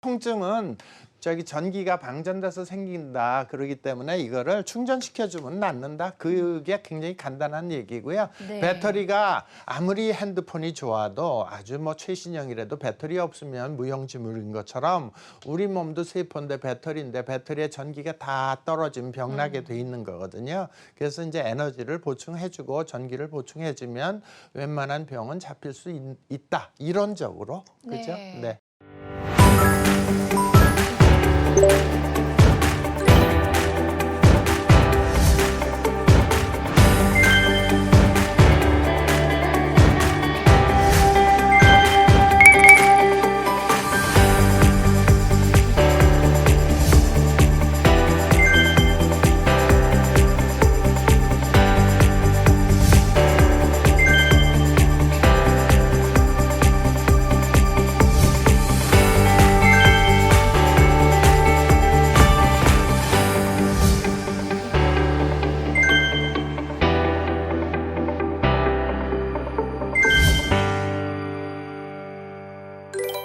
통증은 저기 전기가 방전돼서 생긴다. 그러기 때문에 이거를 충전시켜주면 낫는다. 그게 굉장히 간단한 얘기고요. 네. 배터리가 아무리 핸드폰이 좋아도 아주 뭐 최신형이라도 배터리 없으면 무용지물인 것처럼 우리 몸도 세포인데 배터리인데 배터리에 전기가 다 떨어지면 병나게 돼 있는 거거든요. 그래서 이제 에너지를 보충해주고 전기를 보충해주면 웬만한 병은 잡힐 수 있, 다. 이론적으로. 그죠? 네. 네. you